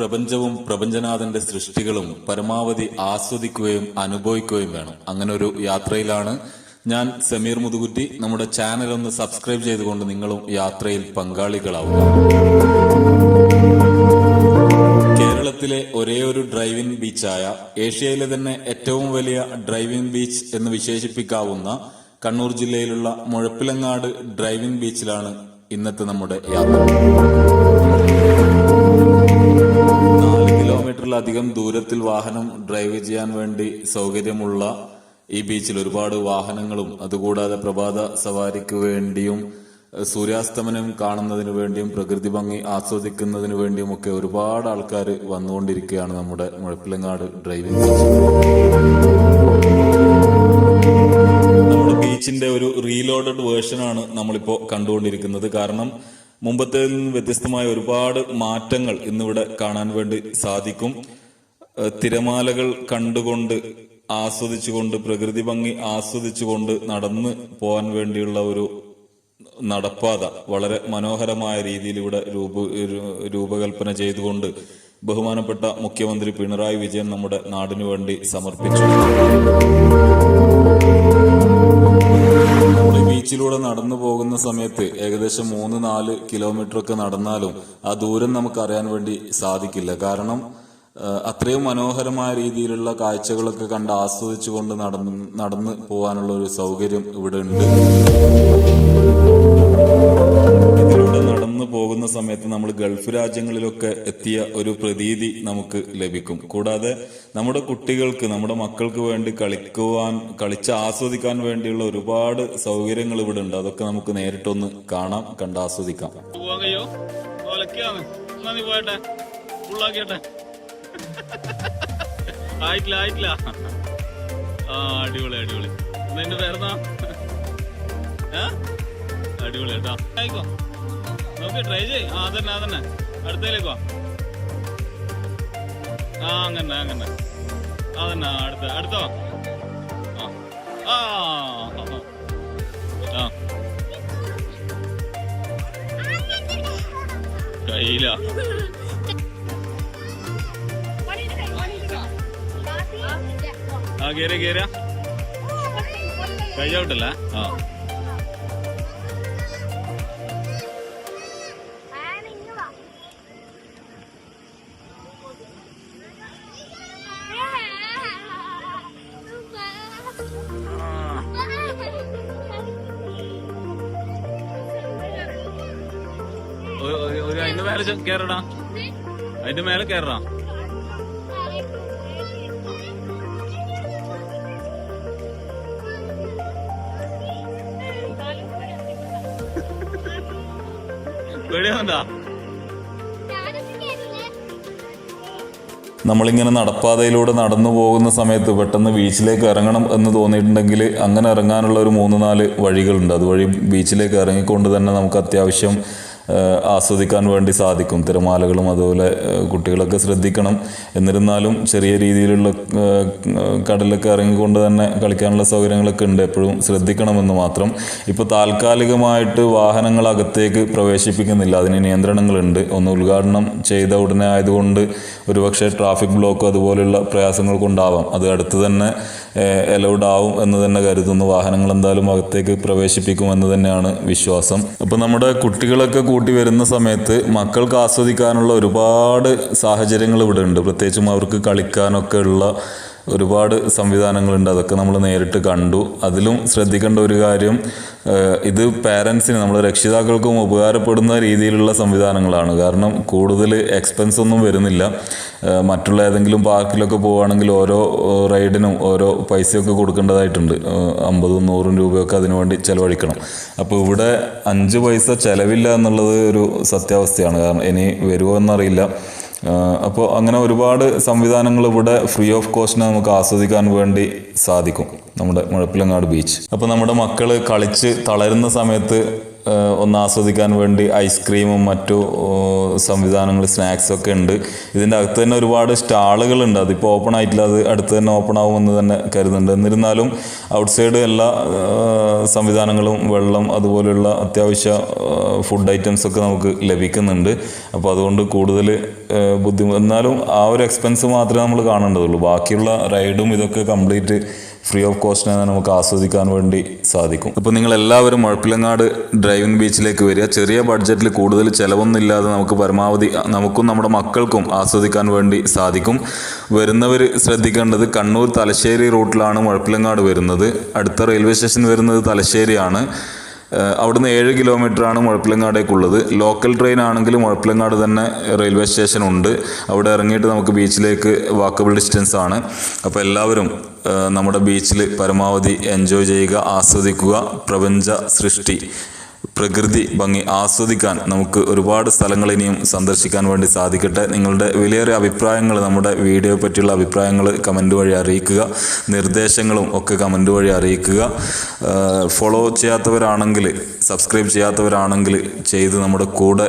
പ്രപഞ്ചവും പ്രപഞ്ചനാഥന്റെ സൃഷ്ടികളും പരമാവധി ആസ്വദിക്കുകയും അനുഭവിക്കുകയും വേണം. അങ്ങനെ ഒരു യാത്രയിലാണ് ഞാൻ സമീർ മുതുകുറ്റി. നമ്മുടെ ചാനൽ ഒന്ന് സബ്സ്ക്രൈബ് ചെയ്തുകൊണ്ട് നിങ്ങളും യാത്രയിൽ പങ്കാളികളാവുക. കേരളത്തിലെ ഒരേ ഒരു ഡ്രൈവിംഗ് ബീച്ചായ ഏഷ്യയിലെ തന്നെ ഏറ്റവും വലിയ ഡ്രൈവിംഗ് ബീച്ച് എന്ന് വിശേഷിപ്പിക്കാവുന്ന കണ്ണൂർ ജില്ലയിലുള്ള മുഴപ്പിലങ്ങാട് ഡ്രൈവിംഗ് ബീച്ചിലാണ് ഇന്നത്തെ നമ്മുടെ യാത്ര. കിലോമീറ്ററിലധികം ദൂരത്തിൽ വാഹനം ഡ്രൈവ് ചെയ്യാൻ വേണ്ടി സൗകര്യമുള്ള ഈ ബീച്ചിൽ ഒരുപാട് വാഹനങ്ങളും അതുകൂടാതെ പ്രഭാത സവാരിക്ക് വേണ്ടിയും സൂര്യാസ്തമനം കാണുന്നതിന് വേണ്ടിയും പ്രകൃതി ഭംഗി ആസ്വദിക്കുന്നതിന് വേണ്ടിയും ഒക്കെ ഒരുപാട് ആൾക്കാർ വന്നുകൊണ്ടിരിക്കുകയാണ് നമ്മുടെ മുഴപ്പിലങ്ങാട് ഡ്രൈവിംഗ് ബീച്ച്. നമ്മുടെ ബീച്ചിന്റെ ഒരു റീലോഡഡ് വേർഷനാണ് നമ്മളിപ്പോൾ കണ്ടുകൊണ്ടിരിക്കുന്നത്. കാരണം മുമ്പത്തേതിൽ നിന്ന് വ്യത്യസ്തമായ ഒരുപാട് മാറ്റങ്ങൾ ഇന്നിവിടെ കാണാൻ വേണ്ടി സാധിക്കും. തിരമാലകൾ കണ്ടുകൊണ്ട് ആസ്വദിച്ചുകൊണ്ട് പ്രകൃതി ഭംഗി ആസ്വദിച്ചുകൊണ്ട് നടന്ന് പോകാൻ വേണ്ടിയുള്ള ഒരു നടപ്പാത വളരെ മനോഹരമായ രീതിയിൽ ഇവിടെ രൂപ രൂപകൽപ്പന ചെയ്തുകൊണ്ട് ബഹുമാനപ്പെട്ട മുഖ്യമന്ത്രി പിണറായി വിജയൻ നമ്മുടെ നാടിനു വേണ്ടി സമർപ്പിച്ചു. ബീച്ചിലൂടെ നടന്നു പോകുന്ന സമയത്ത് ഏകദേശം മൂന്ന് നാല് കിലോമീറ്റർ ഒക്കെ നടന്നാലും ആ ദൂരം നമുക്ക് അറിയാൻ വേണ്ടി സാധിക്കില്ല. കാരണം അത്രയും മനോഹരമായ രീതിയിലുള്ള കാഴ്ചകളൊക്കെ കണ്ട് ആസ്വദിച്ചുകൊണ്ട് നടന്ന് നടന്ന് പോകാനുള്ള ഒരു സൗകര്യം ഇവിടെ ഉണ്ട്. ഗൾഫ് രാജ്യങ്ങളിലൊക്കെ എത്തിയ ഒരു പ്രതീതി നമുക്ക് ലഭിക്കും. കൂടാതെ നമ്മുടെ കുട്ടികൾക്ക് നമ്മുടെ മക്കൾക്ക് വേണ്ടി കളിക്കുവാൻ കളിച്ച് ആസ്വദിക്കാൻ വേണ്ടിയുള്ള ഒരുപാട് സൗകര്യങ്ങൾ ഇവിടെ ഉണ്ട്. അതൊക്കെ നമുക്ക് നേരിട്ടൊന്ന് കാണാം കണ്ട് ആസ്വദിക്കാം ആയിട്ടില്ല ആയിട്ടില്ല. ആ അടിപൊളി അടിപൊളി. എന്നാ എന്റെ പേരെന്നാ? അടിപൊളി കേട്ടോ. ആയിക്കോ. നോക്ക് ട്രൈ ചെയ് ആ അതന്നെ അതന്നെ. വാ. ആ അങ്ങനെ അങ്ങനെ. അതന്നെ അടുത്ത അടുത്തോ ആ. ആ ആ കയ്യില. ആ കേറിയ കേറിയ. കൈ ചവിട്ടല്ല ആ. മേലെ കേറടാ. അതിന്റെ മേലെ പേടിയാണ്ടാ നമ്മളിങ്ങനെ നടപ്പാതയിലൂടെ നടന്നു പോകുന്ന സമയത്ത് പെട്ടെന്ന് ബീച്ചിലേക്ക് ഇറങ്ങണം എന്ന് തോന്നിയിട്ടുണ്ടെങ്കിൽ അങ്ങനെ ഇറങ്ങാനുള്ള ഒരു മൂന്ന് നാല് വഴികളുണ്ട്. അതുവഴി ബീച്ചിലേക്ക് ഇറങ്ങിക്കൊണ്ട് തന്നെ നമുക്ക് അത്യാവശ്യം ആസ്വദിക്കാൻ വേണ്ടി സാധിക്കും. തിരമാലകളും അതുപോലെ കുട്ടികളൊക്കെ ശ്രദ്ധിക്കണം. എന്നിരുന്നാലും ചെറിയ രീതിയിലുള്ള കടലൊക്കെ ഇറങ്ങിക്കൊണ്ട് തന്നെ കളിക്കാനുള്ള സൗകര്യങ്ങളൊക്കെ ഉണ്ട്. എപ്പോഴും ശ്രദ്ധിക്കണമെന്ന് മാത്രം. ഇപ്പോൾ താൽക്കാലികമായിട്ട് വാഹനങ്ങൾ അകത്തേക്ക് പ്രവേശിപ്പിക്കുന്നില്ല. അതിന് നിയന്ത്രണങ്ങളുണ്ട്. ഒന്ന് ഉദ്ഘാടനം ചെയ്ത ഉടനെ ആയതുകൊണ്ട് ഒരുപക്ഷെ ട്രാഫിക് ബ്ലോക്ക് അതുപോലെയുള്ള പ്രയാസങ്ങൾ കൊണ്ടാവാം അത് അടുത്ത് തന്നെ അലൗഡ് ആവും എന്ന് തന്നെ കരുതുന്നു. വാഹനങ്ങൾ എന്തായാലും അകത്തേക്ക് പ്രവേശിപ്പിക്കുമെന്ന് തന്നെയാണ് വിശ്വാസം. അപ്പോൾ നമ്മുടെ കുട്ടികളൊക്കെ കൂട്ടി വരുന്ന സമയത്ത് മക്കൾക്ക് ആസ്വദിക്കാനുള്ള ഒരുപാട് സാഹചര്യങ്ങൾ ഇവിടെ ഉണ്ട് പ്രത്യേകിച്ചും അവർക്ക് കളിക്കാനൊക്കെ ഉള്ള ഒരുപാട് സംവിധാനങ്ങളുണ്ട്. അതൊക്കെ നമ്മൾ നേരിട്ട് കണ്ടു. അതിലും ശ്രദ്ധിക്കേണ്ട ഒരു കാര്യം ഇത് പാരൻസിന് നമ്മൾ രക്ഷിതാക്കൾക്കും ഉപകാരപ്പെടുന്ന രീതിയിലുള്ള സംവിധാനങ്ങളാണ്. കാരണം കൂടുതൽ എക്സ്പെൻസ് ഒന്നും വരുന്നില്ല. മറ്റുള്ള ഏതെങ്കിലും പാർക്കിലൊക്കെ പോവുകയാണെങ്കിൽ ഓരോ റൈഡിനും ഓരോ പൈസയൊക്കെ കൊടുക്കേണ്ടതായിട്ടുണ്ട്. അമ്പതും നൂറും രൂപയൊക്കെ അതിനുവേണ്ടി ചെലവഴിക്കണം. അപ്പോൾ ഇവിടെ അഞ്ച് പൈസ ചിലവില്ല എന്നുള്ളത് ഒരു സത്യാവസ്ഥയാണ്. കാരണം ഇനി വരുമോ എന്നറിയില്ല. അപ്പോൾ അങ്ങനെ ഒരുപാട് സംവിധാനങ്ങൾ ഇവിടെ ഫ്രീ ഓഫ് കോസ്റ്റിന് നമുക്ക് ആസ്വദിക്കാൻ വേണ്ടി സാധിക്കും നമ്മുടെ മുഴപ്പിലങ്ങാട് ബീച്ച് അപ്പോൾ നമ്മുടെ മക്കൾ കളിച്ച് തളരുന്ന സമയത്ത് ഒന്ന് ആസ്വദിക്കാൻ വേണ്ടി ഐസ്ക്രീമും മറ്റു സംവിധാനങ്ങൾ സ്നാക്സ് ഒക്കെ ഉണ്ട്. ഇതിന്റെ അകത്ത് തന്നെ ഒരുപാട് സ്റ്റാളുകളുണ്ട്. അതിപ്പോൾ ഓപ്പൺ ആയിട്ടില്ല അത് അടുത്ത് തന്നെ ഓപ്പൺ ആവുമെന്ന് തന്നെ കരുതുന്നുണ്ട്. എന്നിരുന്നാലും ഔട്ട് സൈഡ് എല്ലാ സംവിധാനങ്ങളും വെള്ളം അതുപോലെയുള്ള അത്യാവശ്യ ഫുഡ് ഐറ്റംസ് ഒക്കെ നമുക്ക് ലഭിക്കുന്നുണ്ട്. അപ്പോൾ അതുകൊണ്ട് കൂടുതൽ ബുദ്ധിമുട്ട് എന്നാലും ആ ഒരു എക്സ്പെൻസ് മാത്രമേ നമ്മൾ കാണേണ്ടതുള്ളൂ. ബാക്കിയുള്ള റൈഡും ഇതൊക്കെ കംപ്ലീറ്റ് ഫ്രീ ഓഫ് കോസ്റ്റ് കോസ്റ്റിനെ നമുക്ക് ആസ്വദിക്കാൻ വേണ്ടി സാധിക്കും. അപ്പോൾ നിങ്ങൾ എല്ലാവരും മുഴപ്പിലങ്ങാട് ഡ്രൈവിംഗ് ബീച്ചിലേക്ക് വരിക. ചെറിയ ബഡ്ജറ്റിൽ കൂടുതൽ ചിലവൊന്നുമില്ലാതെ നമുക്ക് പരമാവധി നമുക്കും നമ്മുടെ മക്കൾക്കും ആസ്വദിക്കാൻ വേണ്ടി സാധിക്കും. വരുന്നവർ ശ്രദ്ധിക്കേണ്ടത് കണ്ണൂർ തലശ്ശേരി റൂട്ടിലാണ് മുഴപ്പിലങ്ങാട് വരുന്നത്. അടുത്ത റെയിൽവേ സ്റ്റേഷൻ വരുന്നത് തലശ്ശേരിയാണ്. അവിടുന്ന് ഏഴ് കിലോമീറ്ററാണ് മുഴപ്പിലങ്ങാടേക്കുള്ളത്. ലോക്കൽ ട്രെയിൻ ആണെങ്കിൽ മുഴപ്പിലങ്ങാട് തന്നെ റെയിൽവേ സ്റ്റേഷൻ ഉണ്ട്. അവിടെ ഇറങ്ങിയിട്ട് നമുക്ക് ബീച്ചിലേക്ക് വാക്കബിൾ ഡിസ്റ്റൻസ് ആണ്. അപ്പോൾ എല്ലാവരും നമ്മുടെ ബീച്ചിൽ പരമാവധി എൻജോയ് ചെയ്യുക ആസ്വദിക്കുക പ്രപഞ്ച സൃഷ്ടി. പ്രകൃതി ഭംഗി ആസ്വദിക്കാൻ നമുക്ക് ഒരുപാട് സ്ഥലങ്ങൾ ഇനിയും സന്ദർശിക്കാൻ വേണ്ടി സാധിക്കട്ടെ നിങ്ങളുടെ വിലയേറിയ അഭിപ്രായങ്ങൾ നമ്മുടെ വീഡിയോ പറ്റിയുള്ള അഭിപ്രായങ്ങൾ കമന്റ് വഴി അറിയിക്കുക നിർദ്ദേശങ്ങളും ഒക്കെ കമന്റ് വഴി അറിയിക്കുക ഫോളോ ചെയ്യാത്തവരാണെങ്കിൽ സബ്സ്ക്രൈബ് ചെയ്യാത്തവരാണെങ്കിൽ ചെയ്ത് നമ്മുടെ കൂടെ.